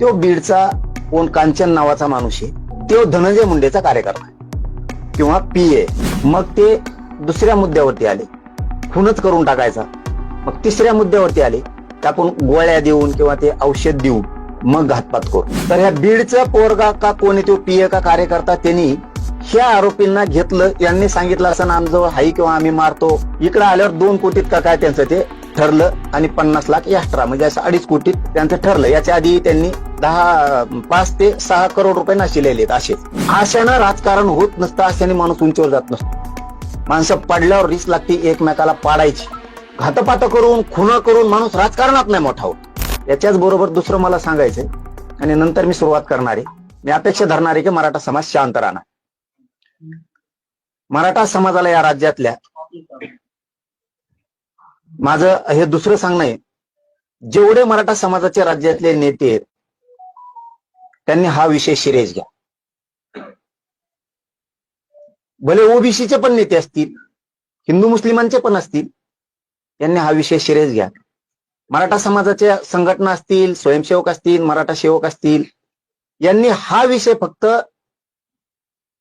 तो बीडचा कोण कांचन नावाचा माणूस आहे तो धनंजय मुंडेचा कार्यकर्ता आहे. किंवा पी ए. मग ते दुसऱ्या मुद्द्यावरती आले. खूनच करून टाकायचा. मग तिसऱ्या मुद्द्यावरती आले. की गोळ्या देऊन किंवा ते औषध देऊन मग घातपात करू तर ह्या बीडचा पोरगा का कोणी तो पीए का कार्यकर्ता त्यांनी ह्या आरोपींना घेतलं. यांनी सांगितलं असं आमजवळ हाई किंवा आम्ही मारतो. इकडे आल्यावर दोन कोटीत का काय त्यांचं ते ठरलं आणि पन्नास लाख एक्स्ट्रा म्हणजे असं अडीच कोटीत त्यांचं ठरलं. याच्या आधी त्यांनी दहा पाच ते सहा करोड रुपये नाशिलेले असे. आशानं राजकारण होत नसतं आशाने माणूस उंचीवर जात नसतो. माणसं पडल्यावर रिस्क लागते एकमेकाला पाडायची. घातपात करून खुन करून माणूस राजकारणात नाही मोठा होत. याच्याच बरोबर दुसरं मला सांगायचंय आणि नंतर मी सुरुवात करणार. आहे मी अपेक्षा धरणार आहे की मराठा समाज शांत राहणार. मराठा समाजाला या राज्यातल्या माझं हे दुसरं सांगणं आहे. जेवढे मराठा समाजाचे राज्यातले नेते आहेत त्यांनी हा विषय शिरेज घ्या. भले ओबीसीचे पण नेते असतील हिंदू मुस्लिमांचे पण असतील त्यांनी हा विषय शिरेज घ्या. मराठा समाजाच्या संघटना असतील स्वयंसेवक असतील मराठा सेवक असतील यांनी हा विषय फक्त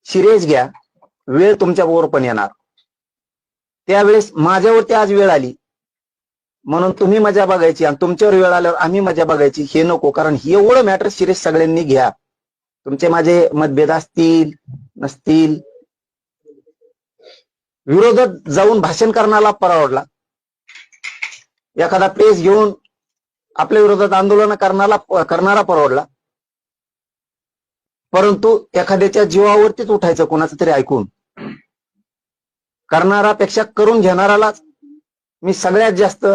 शिरेज घ्या. वेळ तुमच्या बरोबर पण येणार. त्यावेळेस माझ्यावरती आज वेळ आली. म्हणून तुम्ही मजा बघायची आणि तुमच्यावर वेळ आल्यावर आम्ही मजा बघायची हे नको. कारण हे एवढं मॅटर सिरियस सगळ्यांनी घ्या. तुमचे माझे मतभेद असतील नसतील. विरोधात जाऊन भाषण करण्याला परवडला. एखादा पेज घेऊन आपल्या विरोधात आंदोलन करणारा करणारा परवडला. परंतु एखाद्याच्या जीवावरतीच उठायचं कोणाचं तरी ऐकून. करणारापेक्षा करून घेणारालाच मी सगळ्यात जास्त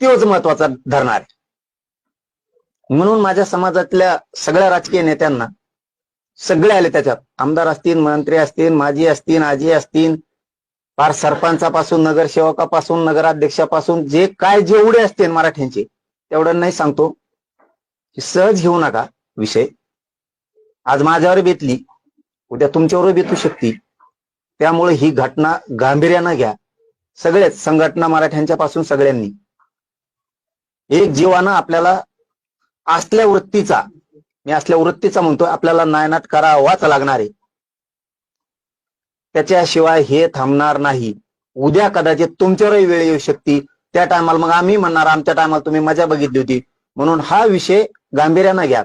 तोच महत्त्वाचा धरणार आहे. म्हणून माझ्या समाजातल्या सगळ्या राजकीय नेत्यांना सगळे आले त्याच्यात. आमदार असतील मंत्री असतील माजी असतील आजी असतील फार सरपंचापासून नगरसेवकापासून नगराध्यक्षापासून जे काय जेवढे असतील मराठ्यांचे तेवढं नाही सांगतो. सहज घेऊ नका विषय. आज माझ्यावर बेतली उद्या तुमच्यावर बेतू शकते. त्यामुळे ही घटना गांभीर्यानं घ्या. सगळेच संघटना मराठ्यांच्या पासून सगळ्यांनी. एक जीवानं आपल्याला असल्या वृत्तीचा मी असल्या वृत्तीचा म्हणतोय आपल्याला नायनाट करावाच लागणार आहे. त्याच्याशिवाय हे थांबणार नाही. उद्या कदाचित तुमच्यावरही वेळ येऊ शकते. त्या टायमाला मग आम्ही म्हणणार आमच्या टायमाला तुम्ही मजा बघितली होती. म्हणून हा विषय गांभीर्यानं घ्या.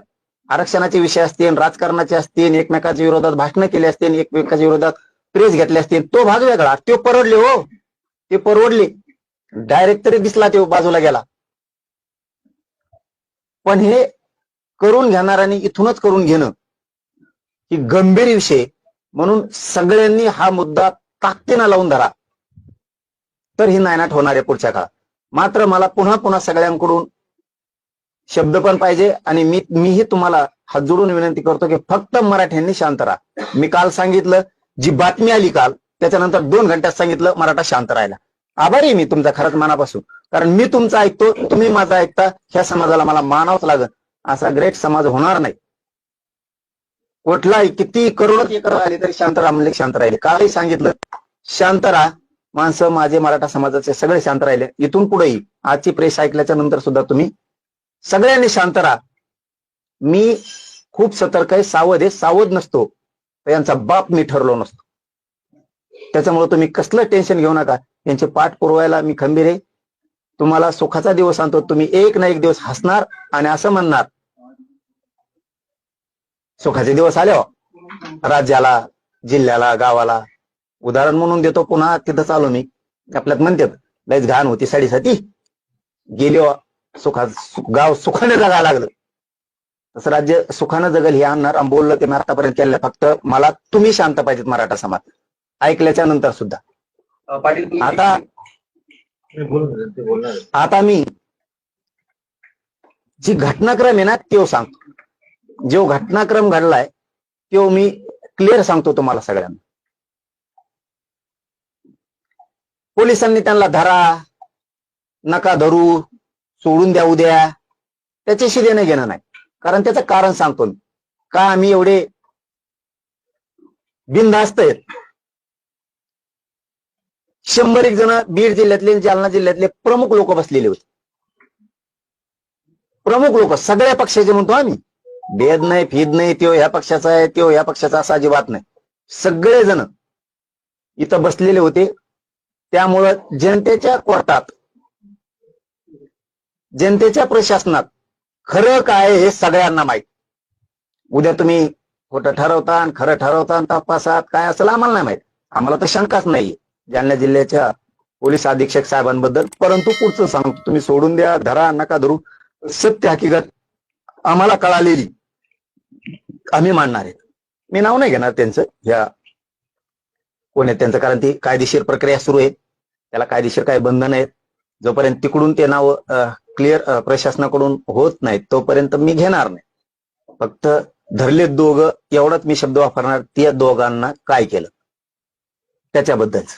आरक्षणाचे विषय असतील राजकारणाचे असतील एकमेकाच्या विरोधात भाषणं केली असतील एकमेकाच्या विरोधात प्रेस घेतले असतील तो भाग वेगळा. तो परवडले हो. ते परवडले. डायरेक्ट तरी दिसला तो बाजूला गेला. पण हे करून घेणाऱ्यांनी इथूनच करून घेणं ही गंभीर विषय. म्हणून सगळ्यांनी हा मुद्दा ताकदीनं लावून धरा. तर ही नायनाट होणार आहे पुढच्या काळात. मात्र मला पुन्हा पुन्हा सगळ्यांकडून शब्द पण पाहिजे आणि मी मीही तुम्हाला हात जोडून विनंती करतो की फक्त मराठ्यांनी शांत राहा. मी काल सांगितलं जी बातमी आली काल त्याच्यानंतर दोन घंट्यात सांगितलं मराठा शांत राहायला आभारी मी तुमचा खरंच मनापासून. कारण मी तुमचं ऐकतो तुम्ही माझा ऐकता ह्या समाजाला मला मानावंच लागत असा ग्रेट समाज होणार नाही. कुठलाही किती करोड एकर आले तरी शांत राहा म्हणले शांत राहिले. कालही सांगितलं शांत राहा. माणसं माझे मराठा समाजाचे सगळे शांत राहिले. इथून पुढेही आजची प्रेस ऐकल्याच्या नंतर सुद्धा तुम्ही सगळ्यांनी शांत राहा. मी खूप सतर्क आहे सावध आहे. सावध नसतो यांचा बाप मी ठरलो नसतो. त्याच्यामुळे तुम्ही कसलं टेन्शन घेऊ नका. यांचे पाठ पुरवायला मी खंबीर आहे. तुम्हाला सुखाचा दिवस आणतो तुम्ही एक ना एक दिवस हसणार आणि असं म्हणणार. सुखाचे दिवस आले हो. राज्याला जिल्ह्याला गावाला. उदाहरण म्हणून देतो. पुन्हा तिथं चालू मी. आपल्यात म्हणतात लयच घाण होती साडीसाठी गेली हो, सुखा सु- गाव सुखाने जगायला लागलं. तसं राज्य सुखानं जगल हे आणणार. बोललं ते मी आतापर्यंत केलं फक्त मला तुम्ही शांत पाहिजेत मराठा समाज. ऐकल्याच्या नंतर सुद्धा. पाटील आता आता मी जी घटनाक्रम आहे ना तो सांगतो. जो घटनाक्रम घडलाय तो मी क्लिअर सांगतो तुम्हाला सगळ्यांना. पोलिसांनी त्यांना धरा नका धरू सोडून द्या उद्या. त्याच्याशी देणं घेणं नाही. कारण त्याचं कारण सांगतो मी. का आम्ही एवढे बिनधास्त आहेत? शंभर एक जण बीड जिल्ह्यातले जालना जिल्ह्यातले प्रमुख लोक बसलेले होते. प्रमुख लोक सगळ्या पक्षाचे म्हणतो आम्ही. भेद नाही फीद नाही त्यो ह्या पक्षाचा आहे त्यो ह्या पक्षाचा असा अजिबात नाही. सगळेजण इथं बसलेले होते. त्यामुळं जनतेच्या कोर्टात जनतेच्या प्रशासनात खरं काय हे सगळ्यांना माहीत. उद्या तुम्ही खोटं ठरवता आणि खरं ठरवता तपासात काय असेल आम्हाला नाही माहीत. आम्हाला तर शंकाच नाहीये. जालना जिल्ह्याच्या पोलीस अधीक्षक साहेबांबद्दल. परंतु पुढचं सांगतो तुम्ही सोडून द्या धरा नका धरू. सत्य हकीकत आम्हाला कळालेली. आम्ही मांडणार आहे. मी नाव नाही घेणार त्यांचं ह्या कोण आहे त्यांचं कारण ती कायदेशीर प्रक्रिया सुरू आहे. त्याला कायदेशीर काही बंधन आहेत जोपर्यंत तिकडून ते नाव क्लिअर प्रशासनाकडून होत नाहीत तोपर्यंत मी घेणार नाही. फक्त धरले दोघं एवढाच मी शब्द वापरणार त्या दोघांना काय केलं? त्याच्याबद्दलच.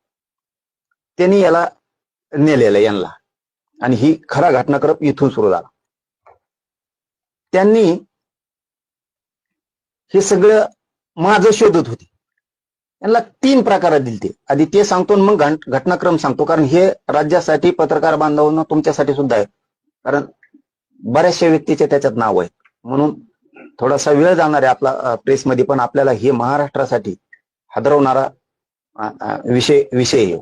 त्यांनी याला नेलेलं यांना. आणि ही खरा घटनाक्रम इथून सुरू झाला. त्यांनी हे सगळं माझं शोधत होते. यांना तीन प्रकार दिलते. आधी ते सांगतो मग घटनाक्रम सांगतो. कारण हे राज्यासाठी पत्रकार बांधवांना तुमच्यासाठी सुद्धा आहे. कारण बऱ्याचशा व्यक्तीचे त्याच्यात नाव आहे म्हणून थोडासा वेळ जाणार आहे आपला प्रेसमध्ये पण आपल्याला हे महाराष्ट्रासाठी हादरवणारा विषय विषय येऊ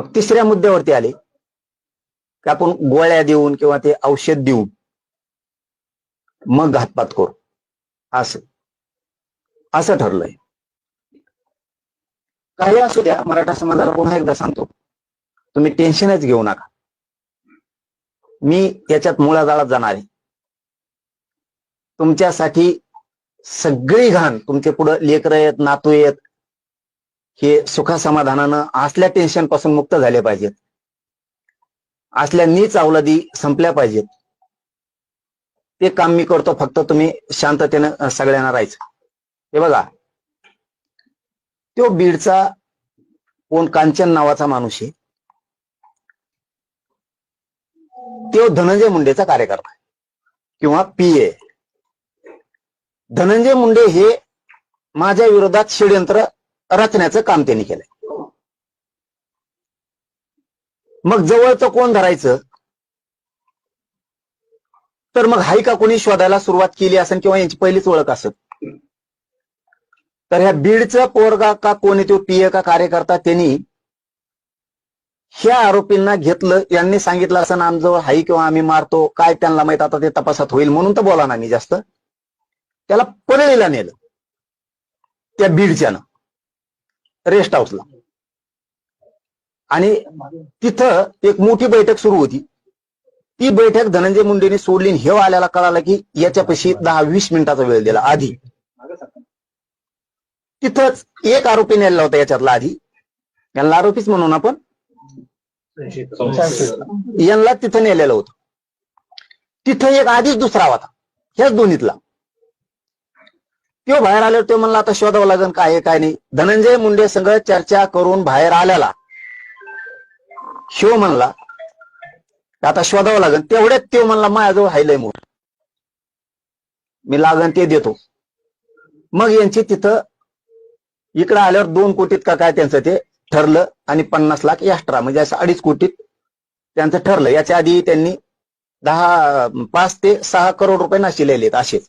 मग तिसऱ्या मुद्द्यावरती आले की आपण गोळ्या देऊन किंवा ते औषध देऊन मग घातपात करू. असं. असं ठरलंय. काही असू द्या मराठा समाजाला पुन्हा एकदा सांगतो. तुम्ही टेन्शनच घेऊ नका. मी याच्यात मुळाजाळात जाणार आहे. तुमच्यासाठी सगळी घाण तुमचे पुढे लेकर आहेत नातू आहेत हे सुखासमाधानानं असल्या टेन्शनपासून मुक्त झाले पाहिजेत. असल्या नीच अवलादी संपल्या पाहिजेत. ते काम मी करतो फक्त तुम्ही शांततेनं सगळ्यांना राहायचं. हे बघा. तो बीडचा कोण कांचन नावाचा माणूस आहे. तो धनंजय मुंडेचा कार्यकर्ता किंवा किंवा पीए धनंजय मुंडे हे माझ्या विरोधात षडयंत्र रचण्याचं काम त्यांनी केलंय. मग जवळचं कोण धरायचं? तर मग हाय का कोणी शोधायला सुरुवात केली असेल किंवा यांची पहिलीच ओळख असत तर ह्या बीडचं पोरगा का कोणी तो पीए का कार्यकर्ता त्यांनी ह्या आरोपींना घेतलं. यांनी सांगितलं असं आमजवळ हाई किंवा आम्ही मारतो काय त्यांना माहीत आता ते तपासात होईल म्हणून तर बोला ना मी जास्त. त्याला परळीला नेलं. त्या बीडच्यानं. रेस्ट हाऊसला आणि तिथं एक मोठी बैठक सुरू होती. ती बैठक धनंजय मुंडेने सोडली हे आल्याला कळालं की याच्यापाशी दहा वीस मिनिटाचा वेळ दिला आधी. तिथंच एक आरोपी नेला होता याच्यातला आधी. यांना आरोपीच म्हणून आपण? यांना तिथं नेलेलं होतं. तिथं एक आधीच दुसरा होता. ह्याच दोन्हीतला. किंवा बाहेर आल्यावर ते म्हणलं आता शोधावं लागेल काय आहे काय नाही. धनंजय मुंडे संघ चर्चा करून बाहेर आल्याला शिव म्हणला आता शोधावं लागेल तेवढ्यात तो म्हणला माझ्याजवळ हायलय मोठ. मी लागन ते देतो. मग यांची तिथं इकडं आल्यावर दोन कोटीत का काय त्यांचं ते ठरलं आणि पन्नास लाख एक्स्ट्रा म्हणजे असं अडीच कोटीत त्यांचं ठरलं. याच्या आधी त्यांनी दहा पाच ते सहा करोड रुपये नाशिलेले आहेत असेच.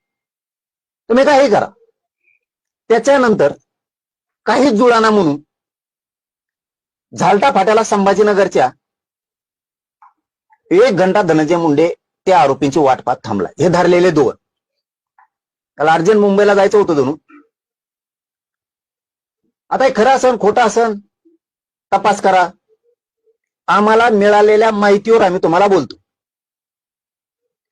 तुम्ही काही करा. त्याच्यानंतर काही जुळाना म्हणून झालटा फाट्याला संभाजीनगरच्या एक घंटा धनंजय मुंडे त्या आरोपींची वाट पाहत थांबला हे धरलेले दोन. त्याला अर्जंट मुंबईला जायचं होतं दोन आता हे खरं असन खोटं असन? तपास करा. आम्हाला मिळालेल्या माहितीवर आम्ही तुम्हाला बोलतो.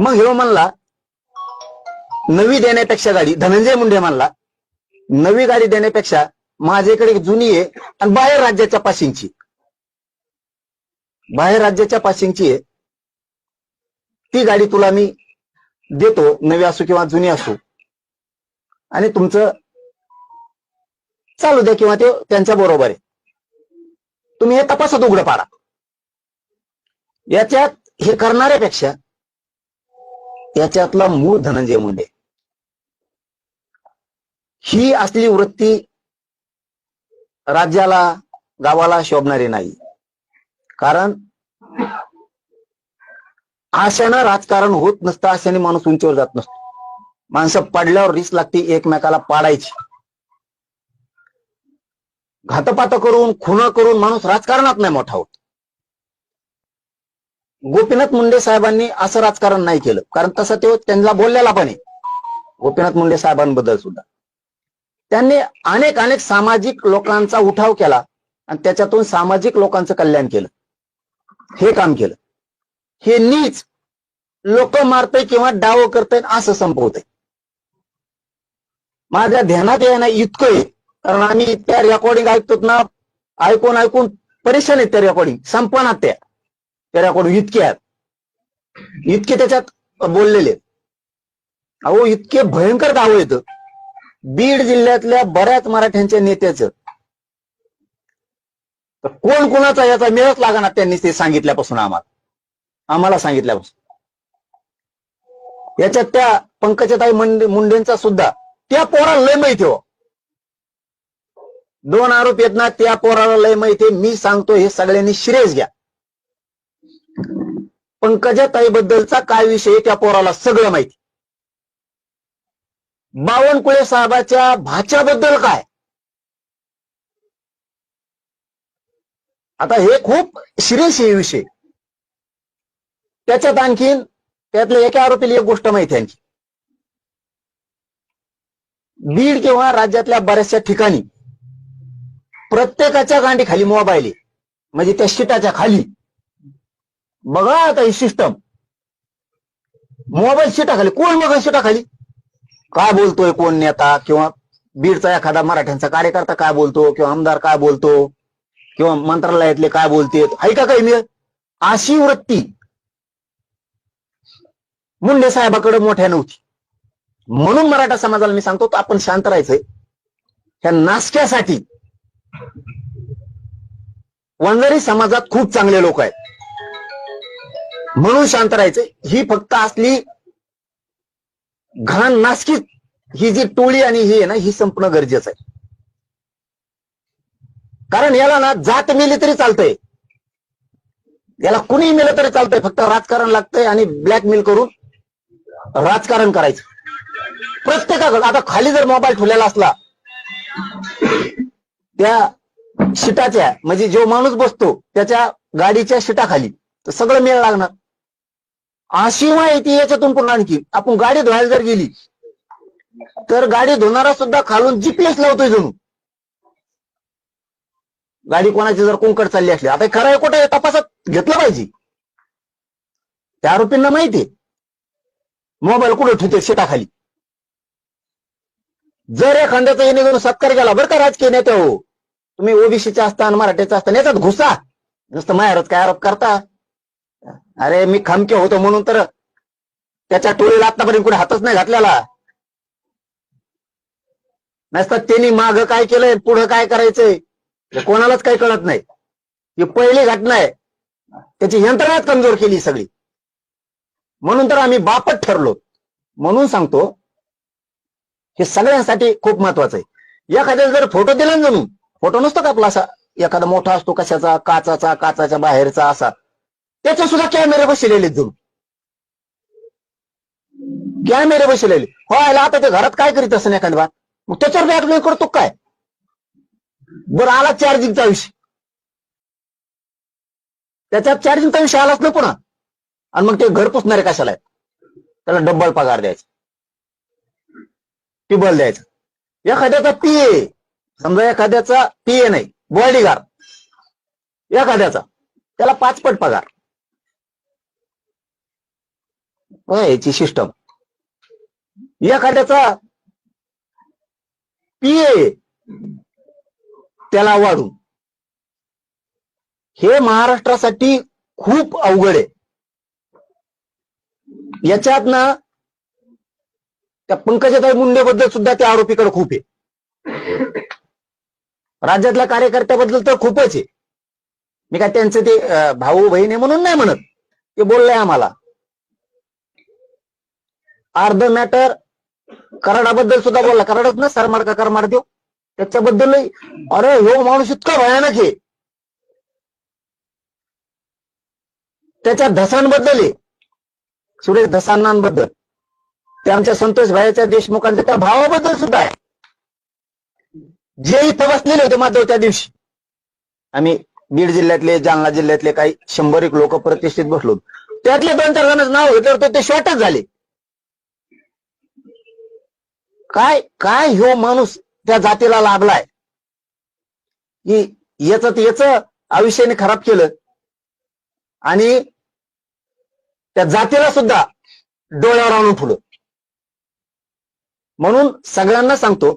मग हे म्हणला नवी देण्यापेक्षा गाडी धनंजय मुंडे म्हणला नवी गाडी देण्यापेक्षा माझ्याकडे जुनी आहे आणि बाहेर राज्याच्या पासिंगची बाहेर राज्याच्या पासिंगची आहे. ती गाडी तुला मी देतो नवी असो किंवा जुनी असो. आणि तुमचं चालू द्या किंवा ते त्यांच्या बरोबर आहे. तुम्ही हे तपासत उघडं पाडा. याच्यात हे करणाऱ्यापेक्षा त्याच्यातला मूळ धनंजय मुंडे ही असली वृत्ती राज्याला गावाला शोभणारी नाही. कारण आशानं राजकारण होत नसतं आशाने माणूस उंचीवर जात नसतो. माणसं पडल्यावर रिस लागते एकमेकाला पाडायची. घातपात करून खुन करून माणूस राजकारणात नाही मोठा होत. गोपीनाथ मुंडे साहेबांनी असं राजकारण नाही केलं. कारण तसं ते त्यांना बोललेला पण आहे. गोपीनाथ मुंडे साहेबांबद्दल सुद्धा. त्यांनी अनेक अनेक सामाजिक लोकांचा उठाव केला आणि त्याच्यातून सामाजिक लोकांचं कल्याण केलं. हे काम केलं. हे नीच लोक मारतय किंवा डाव करतय असं संपवतय. माझ्या ध्यानात येणं इतकं आहे कारण आम्ही त्या रेकॉर्डिंग ऐकतो ना ऐकून ऐकून परेशान आहेत त्या रेकॉर्डिंग संपणार त्या. त्या रेकॉर्डिंग इतके आहेत. इतके त्याच्यात बोललेले. अहो इतके भयंकर दावं येतं बीड जिल्ह्यातल्या बऱ्याच मराठ्यांच्या नेत्याचं तर कोण कोणाचा याचा मेळच लागणार त्यांनी ते सांगितल्यापासून आम्हाला? आम्हाला सांगितल्यापासून. याच्यात त्या पंकजताई मुंडे मुंडेंचा सुद्धा त्या पोराला लय माहिती हो. दोन आरोप आहेत ना त्या पोराला लय माहिती आहे. मी सांगतो हे सगळ्यांनी श्रेयस घ्या. पंकजा ताईबद्दलचा काय विषय त्या पोराला सगळं माहिती. बावनकुळे साहेबाच्या भाच्याबद्दल काय? आता हे खूप सिरियस आहे विषय. त्याच्यात आणखीन त्यातल्या एका आरोपीला एक गोष्ट माहिती आणखी. बीड किंवा राज्यातल्या बऱ्याचशा ठिकाणी प्रत्येकाच्या गांडी खाली मोबाईल आहे. म्हणजे त्या शिटाच्या खाली. बघा आता ही सिस्टम मोबाईल शिटाखाली कोण बघा शिटाखाली काय बोलतोय कोण नेता किंवा बीडचा एखादा मराठ्यांचा कार्यकर्ता काय बोलतो किंवा आमदार काय बोलतो किंवा मंत्रालयातले काय बोलतेत ऐका काही मी अशी वृत्ती. मुंडे साहेबाकडे मोठ्या नव्हती. म्हणून मराठा समाजाला मी सांगतो आपण शांत राहायचंय. ह्या नाशक्यासाठी वंजारी समाजात खूप चांगले लोक आहेत. म्हणून शांत राहायचं. ही फक्त असली घाण नासकी ही जी टोळी आणि ही आहे ना ही संपणं गरजेचं आहे. कारण याला ना जात मिली तरी चालतंय. याला कुणी मिळलं तरी चालतंय. फक्त राजकारण लागतंय आणि ब्लॅकमेल करून राजकारण करायचं. प्रत्येकाकडे आता खाली जर मोबाईल ठेवलेला असला त्या शिटाच्या म्हणजे जो माणूस बसतो त्याच्या गाडीच्या शिटाखाली तर सगळं मेळ लागणार अशी माहिती याच्यातून पुन्हा आणखी. आपण गाडी धुवायला जर गेली तर गाडी धुणारा सुद्धा खालून जीपीएस लावतोय जणू. गाडी कोणाची जर कोंकड चालली असली आता खरं आहे कुठे तपासात घेतलं पाहिजे. त्या आरोपींना माहितीये मोबाईल कुठे ठेवते? शेताखाली. जर एखाद्याचा येणे घेऊन सत्कार केला बरं का राजकीय नेते हो. तुम्ही ओबीसीचे असता आणि मराठीचा असता याच्यात घुसा. नुसतं माहेरच काय आरोप करता? अरे मी खामके होतो म्हणून तर त्याच्या टोळीला आतापर्यंत कुठे हातच नाही घातलेला नसतात त्यांनी माग काय केलंय पुढं काय करायचंय कोणालाच काही कळत नाही. ही पहिली घटना आहे. त्याची यंत्रणाच कमजोर केली सगळी. म्हणून तर आम्ही बापत ठरलो. म्हणून सांगतो हे सगळ्यांसाठी खूप महत्वाचं आहे. एखाद्या जर फोटो दिला ना जणू फोटो नसतो का आपला असा एखादा मोठा असतो कशाचा काचाचा काचाच्या बाहेरचा असा. त्याचे सुद्धा कॅमेरे बसलेले जणू कॅमेरे बसलेले. हो आला आता ते घरात काय करीत असं एखाद्या बात मग त्याच्यावर बॅकमेल करतो काय? बरं आला चार्जिंगचा विषय. त्याच्यात चार्जिंगचा विषय आलाच ना पुन्हा. आणि मग ते घर पुसणारे कशाला आहेत? त्याला डब्बल पगार द्यायचा. टिबल द्यायचा. एखाद्याचा पीए समजा एखाद्याचा पीए नाही. बॉडीगार्ड एखाद्याचा. त्याला पाचपट पगार होय, याची सिस्टम एखाद्याचा पीए त्याला वाढून. हे महाराष्ट्रासाठी खूप अवघड आहे. याच्यात ना त्या पंकजाताई मुंडेबद्दल सुद्धा त्या आरोपीकडे खूप आहे. राज्यातल्या कार्यकर्त्याबद्दल तर खूपच आहे. मी काय त्यांचं ते भाऊ बहीण आहे म्हणून नाही म्हणत. ते बोललंय आम्हाला. अर्ध मॅटर कराडाबद्दल सुद्धा बोलला. कराडच ना सरमाड का करमाड देव त्याच्याबद्दल अरे हो माणूस इतका भयानक आहे. त्याच्या धसांबद्दल आहे सुरेश धसांनांबद्दल ते आमच्या संतोष भाईच्या देशमुखांच्या त्या भावाबद्दल सुद्धा आहे. जे इथं बसलेले होते माधव त्या दिवशी आम्ही बीड जिल्ह्यातले जालना जिल्ह्यातले काही शंभर एक लोक प्रतिष्ठित बसलो त्यातले दोन चार जणांचं नाव घेतल्यावर तर ते शॉर्टच झाले. काय काय ह्यो माणूस त्या जातीला लाभलाय? की याच याच आयुष्याने खराब केलं. आणि त्या जातीला सुद्धा डोळ्यावर आणून ठेवलं. म्हणून सगळ्यांना सांगतो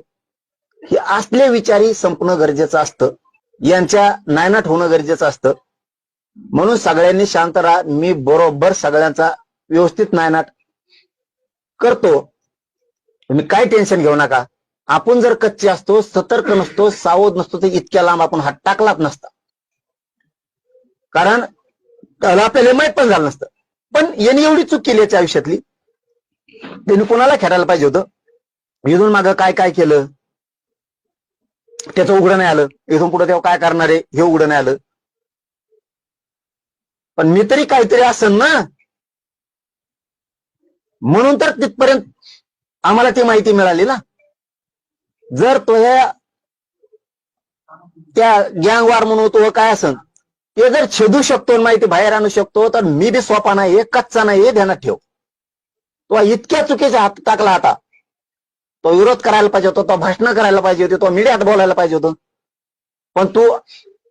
की असले विचारी संपणं गरजेचं असतं. यांच्या नायनाट होणं गरजेचं असतं. म्हणून सगळ्यांनी शांत राहा. मी बरोबर सगळ्यांचा व्यवस्थित नायनाट करतो. तुम्ही काय टेन्शन घेऊ नका. आपण जर कच्चे असतो सतर्क नसतो सावध नसतो तर इतक्या लांब आपण हात टाकलाच नसता. कारण त्याला आपल्याला माहीत पण झालं नसतं. पण यांनी एवढी चूक केली याच्या आयुष्यातली. त्यांनी कोणाला खेळायला पाहिजे होतं? इथून मागं काय काय केलं? त्याचं उघडं नाही आलं. इथून पुढे तेव्हा काय करणार आहे? हे उघडं नाही आलं. पण मी तरी काहीतरी असन ना म्हणून तर तिथपर्यंत आम्हाला ती माहिती मिळाली ना? जर तो ह्या त्या गँग वार म्हणून तो काय असन ते जर छेदू शकतो आणि माहिती बाहेर आणू शकतो तर मी बी सोपा नाही कच्चा नाही हे ध्यानात ठेव. तो इतक्या चुकीच्या हात टाकला आता. तो विरोध करायला पाहिजे होता तो भाषण करायला पाहिजे होती तो मीडियात बोलायला पाहिजे होतं. पण तू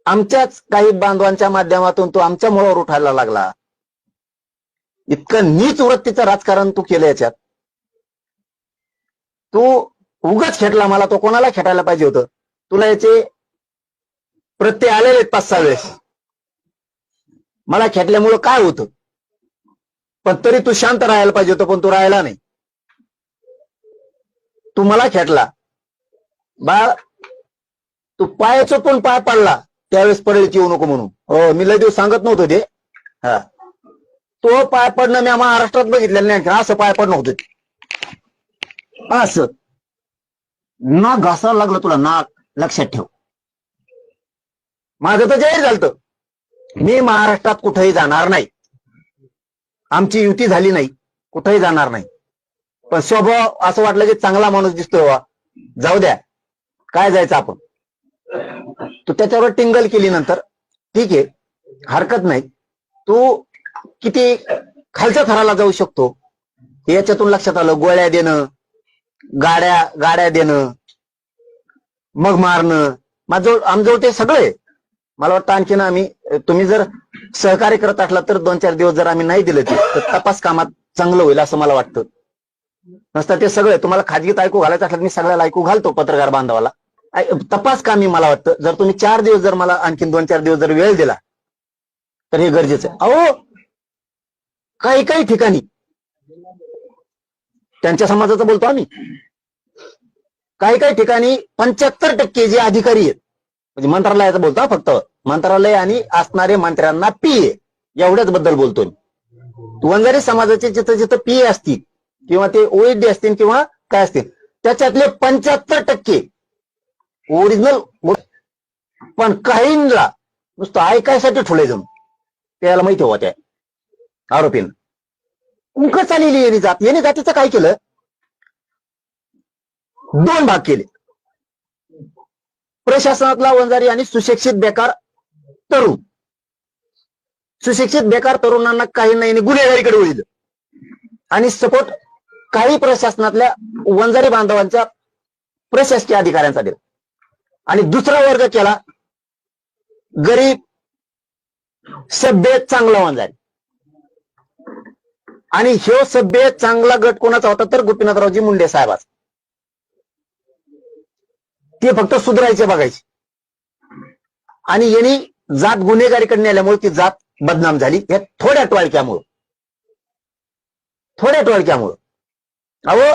आमच्याच काही बांधवांच्या माध्यमातून तू आमच्या मुळावर उठायला लागला. इतकं नीच वृत्तीचं राजकारण तू केलं याच्यात. तू उगाच खेटला मला तो कोणाला खेटायला पाहिजे होतं? तुला याचे प्रत्यय आलेले आहेत पाच सहा वेळेस. मला खेटल्यामुळं काय होतं? पण तरी तू शांत राहायला पाहिजे होतं पण तू राहायला नाही. तू मला खेटला. बाळ तू पायाचं पण पाय पडला त्यावेळेस पडेल येऊ नको म्हणून. हो मी लय दिवस सांगत नव्हतो ते. हा. तो पाय पडणं मी महाराष्ट्रात बघितलेलं नाही असं पाय पडणं होतं ते. असं नाक घासायला लागलं तुला नाक. लक्षात ठेव. माझं तर जाहीर झालं मी महाराष्ट्रात कुठेही जाणार नाही. आमची युती झाली नाही. कुठेही जाणार नाही. पण स्वभाव असं वाटलं की चांगला माणूस दिसतोय वा जाऊ द्या. काय जायचं आपण? तू त्याच्यावर टिंगल केली नंतर. ठीक आहे. हरकत नाही. तू किती खालच्या थराला जाऊ शकतो. याच्यातून लक्षात आलं गोळ्या देणं. गाड्या गाड्या देणं मग मारणं. माझं आमजवळ ते सगळं आहे मला वाटतं आणखीन आम्ही तुम्ही जर सहकार्य करत असला तर दोन चार दिवस जर आम्ही नाही दिलं ते तर तपास कामात चांगलं होईल असं मला वाटतं. नसतं ते सगळं तुम्हाला खाजगीत ऐकू घालायचं असलं मी सगळ्याला ऐकू घालतो पत्रकार बांधवाला. तपास कामी मला वाटतं. जर तुम्ही चार दिवस जर मला आणखीन दोन चार दिवस जर वेळ दिला तर हे गरजेचं आहे. अहो काही काही ठिकाणी त्यांच्या समाजाचं बोलतो आम्ही. काही काही ठिकाणी पंच्याहत्तर टक्के जे अधिकारी आहेत म्हणजे मंत्रालयाचं बोलतो फक्त मंत्रालय आणि असणारे मंत्र्यांना पीए एवढ्याच बद्दल बोलतो मी. वंजारी समाजाचे जिथं जिथं पीए असतील किंवा ते ओएसडी असतील किंवा काय असतील त्याच्यातले पंच्याहत्तर टक्के ओरिजिनल पण काहींना नुसतं ऐकायसाठी ठुले जम त्याला माहिती होत्या आरोपींना. उंक आलेली येणे जात. येणे जातीचं काय केलं? दोन भाग केले. प्रशासनातला वंजारी आणि सुशिक्षित बेकार तरुण. सुशिक्षित बेकार तरुणांना काही नाही गुन्हेगारीकडे वळिलं. आणि सपोर्ट काही प्रशासनातल्या वंजारी बांधवांच्या प्रशासकीय अधिकाऱ्यांचा दिला. आणि दुसरा वर्ग केला गरीब सभ्य चांगला वंजारी. आणि ह्यो सभ्य चांगला गट कोणाचा होता तर गोपीनाथरावजी मुंडे साहेबाचा. ते फक्त सुधारायचे बघायचे. आणि यांनी जात गुन्हेगारीकडे नेल्यामुळे ती जात बदनाम झाली. या थोड्या टोळक्यामुळं. थोड्या टोळक्यामुळं. अहो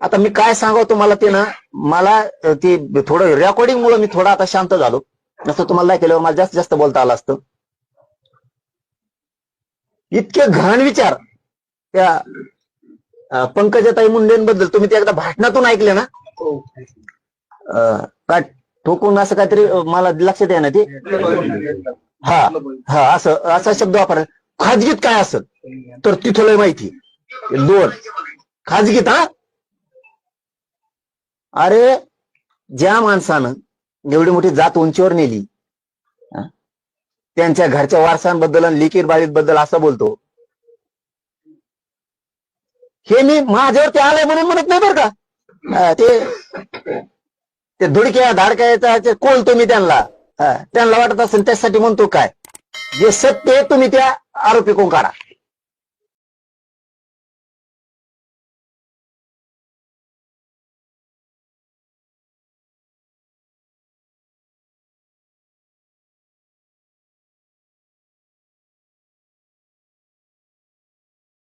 आता मी काय सांगावं तुम्हाला ते ना मला ते थोडं रेकॉर्डिंग मुळे मी थोडा आता शांत झालो. नसतं तुम्हाला केल्यावर मला जास्त जास्त बोलता आलं असतं. इतके घाण विचार. त्या अं, पंकजाताई मुंडेंबद्दल तुम्ही ते एकदा भाषणातून ऐकले ना? अं, काय ठोकून असं काहीतरी मला लक्षात आहे ना ते. हा हा असं असा शब्द वापर. खाजगीत काय असत तर तिथं लय माहिती. दोन. खाजगीत हा? अरे ज्या माणसानं एवढी मोठी जात उंचीवर नेली हा, त्यांच्या घरच्या वारसांबद्दल आणि लिकीर बाळीत बद्दल असं बोलतो. हे मी माझ्यावरती आलंय म्हणून म्हणत नाही बरं का. ते ते धुडक्या धाडक्याचा ते कोलतो मी त्यांना? त्यांना वाटत असेल त्यासाठी म्हणतो काय. जे सत्य तुम्ही त्या आरोपी कोण काढा.